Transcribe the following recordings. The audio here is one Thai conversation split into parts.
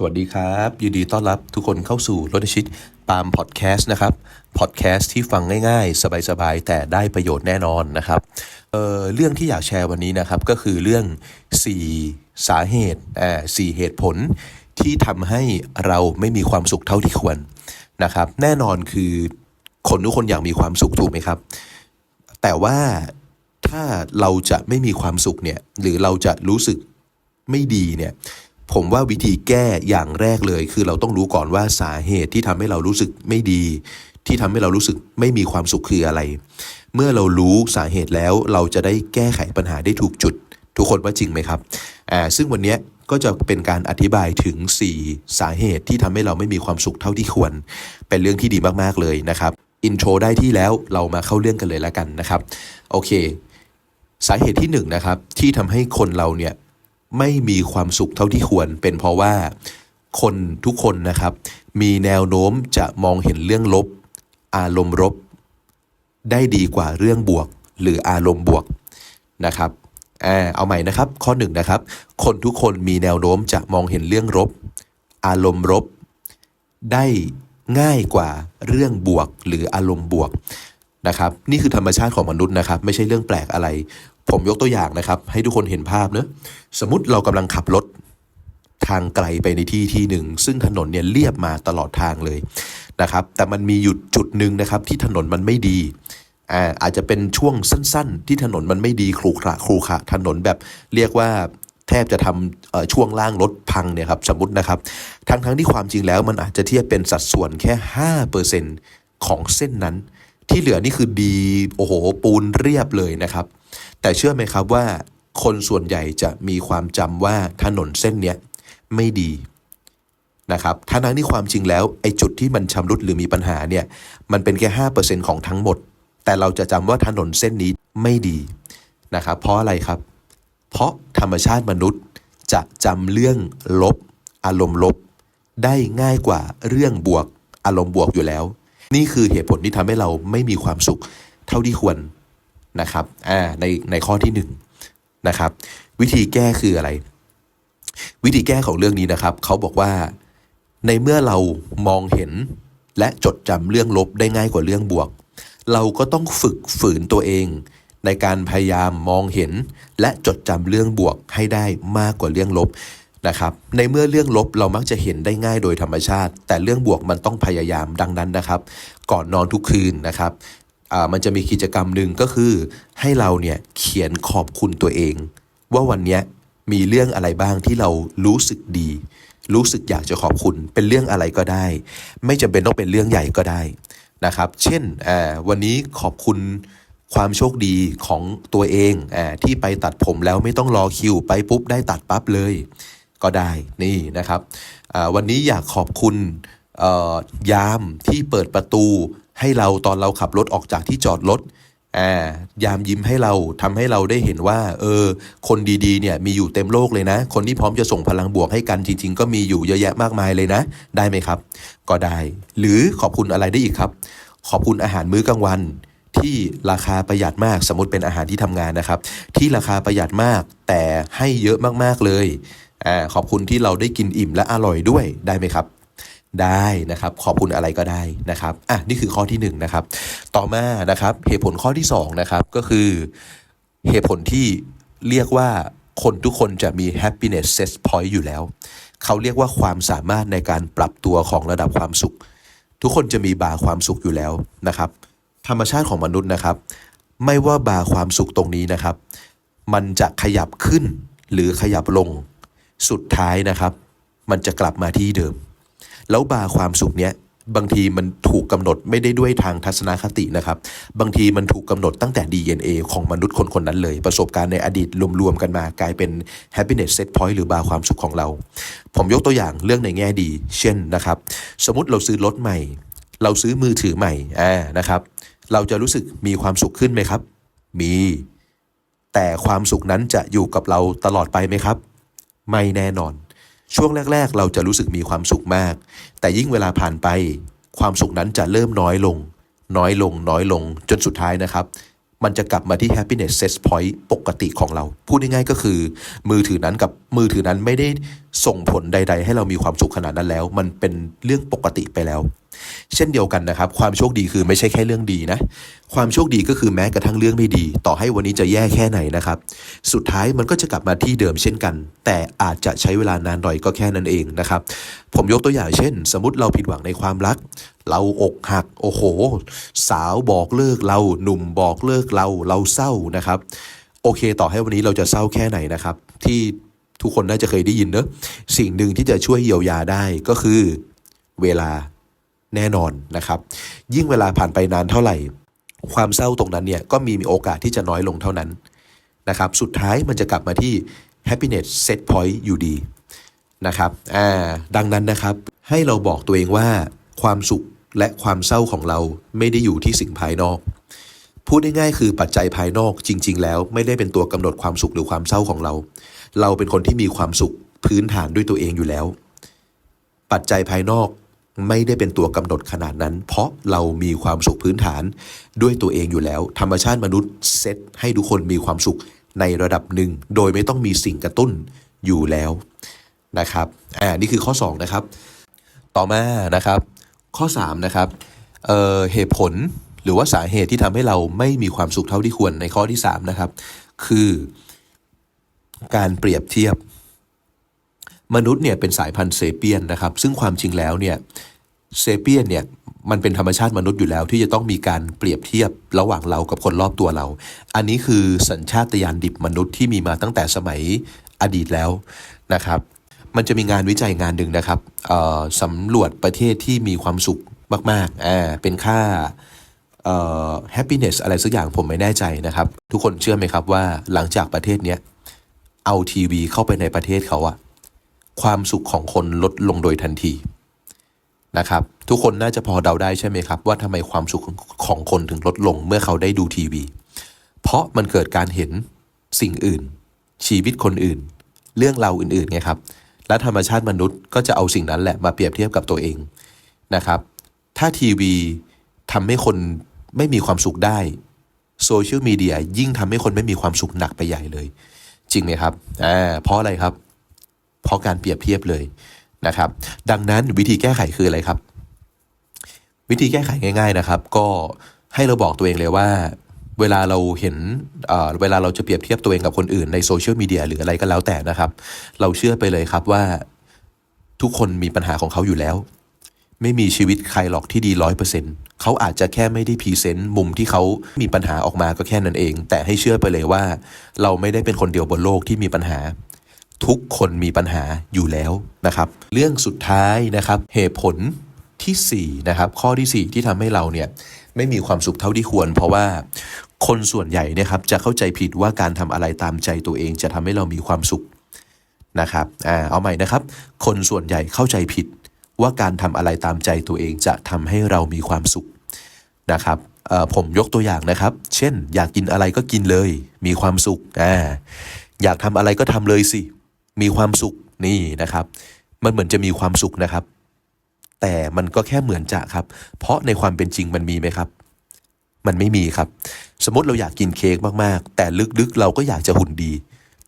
สวัสดีครับ ยินดีต้อนรับทุกคนเข้าสู่รถชิตปาล์มพอดแคสต์นะครับพอดแคสต์ที่ฟังง่ายๆ สบายๆ แต่ได้ประโยชน์แน่นอนนะครับเอ่อเรื่องที่อยากแชร์วันนี้นะครับ ก็คือเรื่อง 4 สาเหตุอ่าสี่เหตุผลที่ทำให้เราไม่มีความสุขเท่าที่ควรนะครับ แน่นอนคือคนทุกคนอยากมีความสุขถูกไหมครับ แต่ว่าถ้าเราจะไม่มีความสุขเนี่ยหรือเราจะรู้สึกไม่ดีเนี่ย ผมว่าวิธีแก้อย่างแรกเลย คือเราต้องรู้ก่อนว่าสาเหตุที่ทำให้เรารู้สึกไม่ดี ที่ทำให้เรารู้สึกไม่มีความสุขคืออะไร เมื่อเรารู้สาเหตุแล้วเราจะได้แก้ไขปัญหาได้ถูกจุด ทุกคนว่าจริงไหมครับอ่าซึ่งวันนี้ก็จะเป็นการอธิบายถึง 4 สาเหตุที่ทำให้เราไม่มีความสุขเท่าที่ควร เป็นเรื่องที่ดีมากๆเลยนะครับอินโทรได้ที่แล้วเรามาเข้าเรื่องกันเลยแล้วกันนะครับโอเค สาเหตุที่หนึ่งนะครับที่ทำให้คนเราเนี่ย ไม่มีความสุขเท่าที่ควร เป็นเพราะว่าคนทุกคนนะครับ มีแนวโน้มจะมองเห็นเรื่องลบ อารมณ์ลบ ได้ดีกว่าเรื่องบวก หรืออารมณ์บวกนะครับอ่าเอาใหม่นะครับ ข้อหนึ่งนะครับ คนทุกคนมีแนวโน้มจะมองเห็นเรื่องลบ อารมณ์ลบ ได้ง่ายกว่าเรื่องบวก หรืออารมณ์บวกนะครับ นี่คือธรรมชาติของมนุษย์นะครับ ไม่ใช่เรื่องแปลกอะไร ผมยกตัวอย่างนะครับ ให้ทุกคนเห็นภาพเนะสมมติเรากำลังขับรถทางไกลไปในที่ที่หนึ่ง ซึ่งถนนเนี่ยเรียบมาตลอดทางเลยนะครับ แต่มันมีหยุดจุดหนึ่งนะครับ ที่ถนนมันไม่ดีอ่าอาจจะเป็นช่วงสั้น ๆ ที่ถนนมันไม่ดีครูขระครูขระถนนแบบเรียกว่าแทบจะทำช่วงล่างรถพังเนี่ยครับสมมตินะครับ ทั้งทั้งที่ความจริงแล้วมันอาจจะเทียบเป็นสัดส่วนแค่ 5%ของเส้นนั้น ที่เหลือนี่คือดีโอ้โหปูนเรียบเลยนะครับ แต่เชื่อไหมครับว่า คนส่วนใหญ่จะมีความจำว่าถนนเส้นเนี้ยไม่ดีนะครับทั้งนั้นที่ความจริงแล้วไอ้จุดที่มันชำรุดหรือมีปัญหาเนี่ยมันเป็นแค่ห้าเปอร์เซ็นของทั้งหมด แต่เราจะจำว่าถนนเส้นนี้ไม่ดีนะครับเพราะอะไรครับ เพราะธรรมชาติมนุษย์จะจำเรื่องลบ อารมณ์ลบ ได้ง่ายกว่าเรื่องบวกอารมณ์บวกอยู่แล้ว นี่คือเหตุผลที่ทำให้เราไม่มีความสุข เท่าที่ควร นะครับอ่าในในข้อที่หนึ่งนะครับ วิธีแก้คืออะไร วิธีแก้ของเรื่องนี้นะครับเขาบอกว่าในเมื่อเรามองเห็นและจดจำเรื่องลบได้ง่ายกว่าเรื่องบวก เราก็ต้องฝึกฝืนตัวเอง ในการพยายามมองเห็น และจดจำเรื่องบวกให้ได้มากกว่าเรื่องลบนะครับ ในเมื่อเรื่องลบเรามักจะเห็นได้ง่ายโดยธรรมชาติ แต่เรื่องบวกมันต้องพยายามดังนั้นนะครับ ก่อนนอนทุกคืนนะครับ มันจะมีกิจกรรมหนึ่งก็คือให้เราเนี่ยเขียนขอบคุณตัวเอง ว่าวันนี้มีเรื่องอะไรบ้างที่เรารู้สึกดี รู้สึกอยากจะขอบคุณเป็นเรื่องอะไรก็ได้ ไม่จำเป็นต้องเป็นเรื่องใหญ่ก็ได้นะครับ เช่นวันนี้ขอบคุณความโชคดีของตัวเองอที่ไปตัดผมแล้วไม่ต้องรอคิวไปปุ๊บได้ตัดปั๊บเลย ก็ได้นี่นะครับวันนี้อยากขอบคุณยามที่เปิดประตู ให้เราตอนเราขับรถออกจากที่จอดรถอ่ายามยิ้มให้เราทำให้เราได้เห็นว่า เออ คนดีๆเนี่ยมีอยู่เต็มโลกเลยนะ คนที่พร้อมจะส่งพลังบวกให้กันจริง ๆ ก็มีอยู่เยอะแยะมากมายเลยนะ ได้ไหมครับ ก็ได้ หรือขอบคุณอะไรได้อีกครับ ขอบคุณอาหารมื้อกลางวันที่ราคาประหยัดมากสมมติเป็นอาหารที่ทำงานนะครับ ที่ราคาประหยัดมากแต่ให้เยอะมากๆเลยอ่าขอบคุณที่เราได้กินอิ่มและอร่อยด้วยได้ไหมครับ ได้นะครับ ขอบคุณอะไรก็ได้นะครับอะนี่คือข้อที่หนึ่งนะครับ ต่อมานะครับเหตุผลข้อที่สองนะครับก็คือเหตุผลที่เรียกว่าคนทุกคนจะมี happiness set point อยู่แล้ว เขาเรียกว่าความสามารถในการปรับตัวของระดับความสุข ทุกคนจะมีบาร์ความสุขอยู่แล้วนะครับ ธรรมชาติของมนุษย์นะครับ ไม่ว่าบาร์ความสุขตรงนี้นะครับ มันจะขยับขึ้นหรือขยับลง สุดท้ายนะครับ มันจะกลับมาที่เดิม แล้วบาร์ความสุขเนี้ยบางทีมันถูกกำหนดไม่ได้ด้วยทางทัศนคตินะครับ บางทีมันถูกกำหนดตั้งแต่ DNA ของมนุษย์คนคนนั้นเลย ประสบการณ์ในอดีตรวมๆกันมากลายเป็น happiness set point หรือบาความสุขของเรา ผมยกตัวอย่างเรื่องในแง่ดี เช่นนะครับ สมมติเราซื้อรถใหม่ เราซื้อมือถือใหม่อ่านะครับ เราจะรู้สึกมีความสุขขึ้นไหมครับ มี แต่ความสุขนั้นจะอยู่กับเราตลอดไปไหมครับ ไม่แน่นอน ช่วงแรก ๆ เราจะรู้สึกมีความสุขมาก แต่ยิ่งเวลาผ่านไป ความสุขนั้นจะเริ่มน้อยลง น้อยลง น้อยลง จนสุดท้ายนะครับ มันจะกลับมาที่ happiness set point ปกติของเรา พูดง่ายๆก็คือ มือถือนั้นกับมือถือนั้นไม่ได้ส่งผลใด ๆ ให้เรามีความสุขขนาดนั้นแล้ว มันเป็นเรื่องปกติไปแล้ว เช่นเดียวกันนะครับ ความโชคดีคือไม่ใช่แค่เรื่องดีนะ ความโชคดีก็คือแม้กระทั่งเรื่องไม่ดี ต่อให้วันนี้จะแย่แค่ไหนนะครับ สุดท้ายมันก็จะกลับมาที่เดิมเช่นกัน แต่อาจจะใช้เวลานานหน่อยก็แค่นั้นเองนะครับ ผมยกตัวอย่างเช่น สมมติเราผิดหวังในความรัก เราอกหัก โอ้โห สาวบอกเลิกเราหนุ่มบอกเลิกเราเราเศร้านะครับ โอเค ต่อให้วันนี้เราจะเศร้าแค่ไหนนะครับ ที่ทุกคนน่าจะเคยได้ยินเนอะสิ่งหนึ่งที่จะช่วยเยียวยาได้ก็คือเวลา แน่นอนนะครับ ยิ่งเวลาผ่านไปนานเท่าไหร่ ความเศร้าตรงนั้นเนี่ยก็มีโอกาสที่จะน้อยลงเท่านั้นนะครับสุดท้ายมันจะกลับมาที่ happiness set point อยู่ดีนะครับอ่าดังนั้นนะครับ ให้เราบอกตัวเองว่าความสุขและความเศร้าของเราไม่ได้อยู่ที่สิ่งภายนอก พูดง่ายๆคือปัจจัยภายนอกจริง ๆ แล้วไม่ได้เป็นตัวกำหนดความสุขหรือความเศร้าของเรา เราเป็นคนที่มีความสุขพื้นฐานด้วยตัวเองอยู่แล้ว ปัจจัยภายนอก ไม่ได้เป็นตัวกำหนดขนาดนั้น เพราะเรามีความสุขพื้นฐาน ด้วยตัวเองอยู่แล้ว ธรรมชาติมนุษย์เซตให้ทุกคนมีความสุขในระดับหนึ่ง โดยไม่ต้องมีสิ่งกระตุ้นอยู่แล้วนะครับอ่านี่คือข้อ 2 นะครับ ต่อมานะครับ ข้อ 3 นะครับเเหตุผลหรือว่าสาเหตุที่ทำให้เราไม่มีความสุขเท่าที่ควรในข้อที่ 3 นะครับ คือการเปรียบเทียบ มนุษย์เนี่ยเป็นสายพันธุ์เซเปียนนะครับ ซึ่งความจริงแล้วเนี่ยเซเปียนเนี่ยมันเป็นธรรมชาติมนุษย์อยู่แล้ว ที่จะต้องมีการเปรียบเทียบระหว่างเรากับคนรอบตัวเรา อันนี้คือสัญชาตญาณดิบมนุษย์ที่มีมาตั้งแต่สมัยอดีตแล้วนะครับ มันจะมีงานวิจัยงานหนึ่งนะครับสำรวจประเทศที่มีความสุขมากๆอ่าเป็นค่าเอ่อ happiness อะไรสักอย่างผมไม่แน่ใจนะครับ ทุกคนเชื่อไหมครับว่าหลังจากประเทศเนี้ยเอาทีวีเข้าไปในประเทศเขาอะ ความสุขของคนลดลงโดยทันทีนะครับ ทุกคนน่าจะพอเดาได้ใช่ไหมครับ ว่าทำไมความสุขของคนถึงลดลงเมื่อเขาได้ดูทีวี เพราะมันเกิดการเห็นสิ่งอื่น ชีวิตคนอื่น เรื่องราวอื่นๆไงครับ และธรรมชาติมนุษย์ก็จะเอาสิ่งนั้นแหละมาเปรียบเทียบกับตัวเองนะครับ ถ้าทีวีทำให้คนไม่มีความสุขได้โซเชียลมีเดียยิ่งทำให้คนไม่มีความสุขหนักไปใหญ่เลย จริงไหมครับอ่าเพราะอะไรครับ เพราะการเปรียบเทียบเลยนะครับ ดังนั้นวิธีแก้ไขคืออะไรครับ วิธีแก้ไขง่าย ๆนะครับ ก็ให้เราบอกตัวเองเลยว่า เวลาเราเห็นเเวลาเราจะเปรียบเทียบตัวเองกับคนอื่นในโซเชียลมีเดียหรืออะไรก็แล้วแต่นะครับ เราเชื่อไปเลยครับว่าทุกคนมีปัญหาของเขาอยู่แล้ว ไม่มีชีวิตใครหรอกที่ดีร้อยเปอร์เซ็นต์เขาอาจจะแค่ไม่ได้พรีเซนต์มุมที่เขามีปัญหาออกมาก็แค่นั้นเอง แต่ให้เชื่อไปเลยว่า เราไม่ได้เป็นคนเดียวบนโลกที่มีปัญหา ทุกคนมีปัญหาอยู่แล้วนะครับ เรื่องสุดท้ายนะครับเหตุผลที่4นะครับข้อที่ 4 ที่ทำให้เราเนี่ยไม่มีความสุขเท่าที่ควร เพราะว่าคนส่วนใหญ่นะครับจะเข้าใจผิดว่าการทำอะไรตามใจตัวเองจะทำให้เรามีความสุขนะครับอ่าเอาใหม่นะครับ คนส่วนใหญ่เข้าใจผิดว่าการทำอะไรตามใจตัวเองจะทำให้เรามีความสุขนะครับผมยกตัวอย่างนะครับ เช่น อยากกินอะไรก็กินเลย มีความสุขอ่าอยากทำอะไรก็ทำเลยสิ มีความสุขนี่นะครับ มันเหมือนจะมีความสุขนะครับ แต่มันก็แค่เหมือนจะครับ เพราะในความเป็นจริงมันมีไหมครับ มันไม่มีครับ สมมติเราอยากกินเค้กมากๆ แต่ลึกๆ เราก็อยากจะหุ่นดี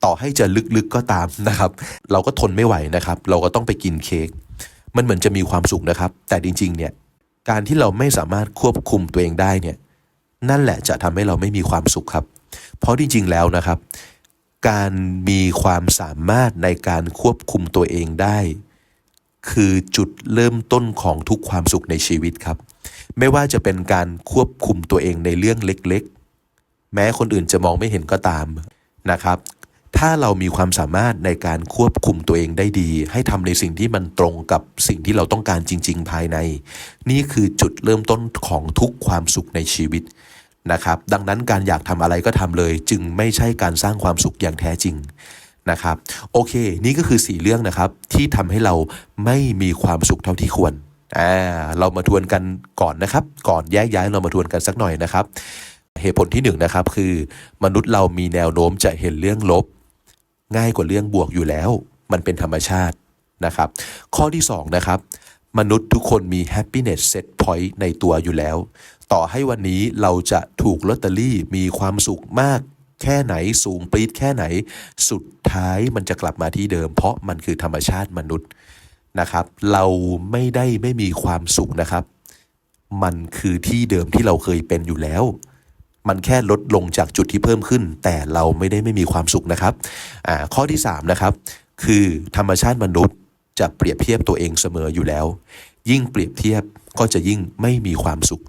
ต่อให้จะลึกๆก็ตามนะครับ เราก็ทนไม่ไหวนะครับ เราก็ต้องไปกินเค้กมันเหมือนจะมีความสุขนะครับ แต่จริง ๆ เนี่ยการที่เราไม่สามารถควบคุมตัวเองได้เนี่ย นั่นแหละจะทำให้เราไม่มีความสุขครับ เพราะจริง ๆ แล้วนะครับ การมีความสามารถในการควบคุมตัวเองได้ คือจุดเริ่มต้นของทุกความสุขในชีวิตครับ ไม่ว่าจะเป็นการควบคุมตัวเองในเรื่องเล็กๆ แม้คนอื่นจะมองไม่เห็นก็ตามนะครับ ถ้าเรามีความสามารถในการควบคุมตัวเองได้ดี ให้ทำในสิ่งที่มันตรงกับสิ่งที่เราต้องการจริง ๆ ภายใน นี่คือจุดเริ่มต้นของทุกความสุขในชีวิต นะครับ ดังนั้นการอยากทำอะไรก็ทำเลย จึงไม่ใช่การสร้างความสุขอย่างแท้จริงนะครับ โอเค นี่ก็คือ 4 เรื่องนะครับที่ทำให้เราไม่มีความสุขเท่าที่ควรอ่าเรามาทวนกันก่อนนะครับ ก่อนแยกย้ายเรามาทวนกันสักหน่อยนะครับ เหตุผลที่หนึ่งนะครับคือ มนุษย์เรามีแนวโน้มจะเห็นเรื่องลบ ง่ายกว่าเรื่องบวกอยู่แล้ว มันเป็นธรรมชาตินะครับ ข้อที่สองนะครับมนุษย์ทุกคนมี happiness set point ในตัวอยู่แล้ว ต่อให้วันนี้เราจะถูกลอตเตอรี่มีความสุขมากแค่ไหนสูงปรี๊ดแค่ไหน สุดท้ายมันจะกลับมาที่เดิม เพราะมันคือธรรมชาติมนุษย์นะครับ เราไม่ได้ไม่มีความสุขนะครับ มันคือที่เดิมที่เราเคยเป็นอยู่แล้ว มันแค่ลดลงจากจุดที่เพิ่มขึ้น แต่เราไม่ได้ไม่มีความสุขนะครับข้อที่3นะครับคือธรรมชาติมนุษย์จะเปรียบเทียบตัวเองเสมออยู่แล้ว ยิ่งเปรียบเทียบก็จะยิ่งไม่มีความสุข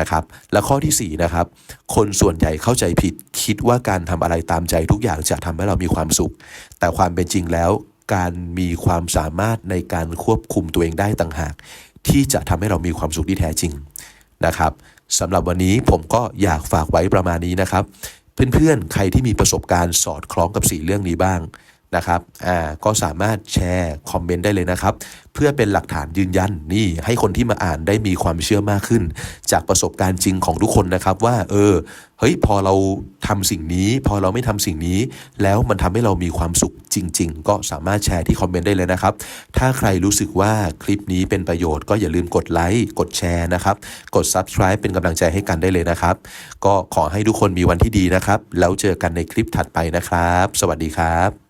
นะครับ และข้อที่4นะครับ คนส่วนใหญ่เข้าใจผิด คิดว่าการทำอะไรตามใจทุกอย่างจะทำให้เรามีความสุข แต่ความเป็นจริงแล้ว การมีความสามารถในการควบคุมตัวเองได้ต่างหาก ที่จะทำให้เรามีความสุขที่แท้จริงนะครับสำหรับวันนี้ผมก็อยากฝากไว้ประมาณนี้นะครับ เพื่อนๆ ใครที่มีประสบการณ์สอดคล้องกับสี่เรื่องนี้บ้าง นะครับ อ่า ก็สามารถแชร์คอมเมนต์ได้เลยนะครับ เพื่อเป็นหลักฐานยืนยันนี่ ให้คนที่มาอ่านได้มีความเชื่อมากขึ้น จากประสบการณ์จริงของทุกคนนะครับว่า เออ เฮ้ย พอเราทำสิ่งนี้ พอเราไม่ทำสิ่งนี้ แล้วมันทำให้เรามีความสุขจริง ๆ ก็สามารถแชร์ที่คอมเมนต์ได้เลยนะครับ ถ้าใครรู้สึกว่าคลิปนี้เป็นประโยชน์ก็อย่าลืมกดไลค์ กดแชร์นะครับ กด Subscribe เป็นกำลังใจให้กันได้เลยนะครับ ก็ขอให้ทุกคนมีวันที่ดีนะครับ แล้วเจอกันในคลิปถัดไปนะครับ สวัสดีครับ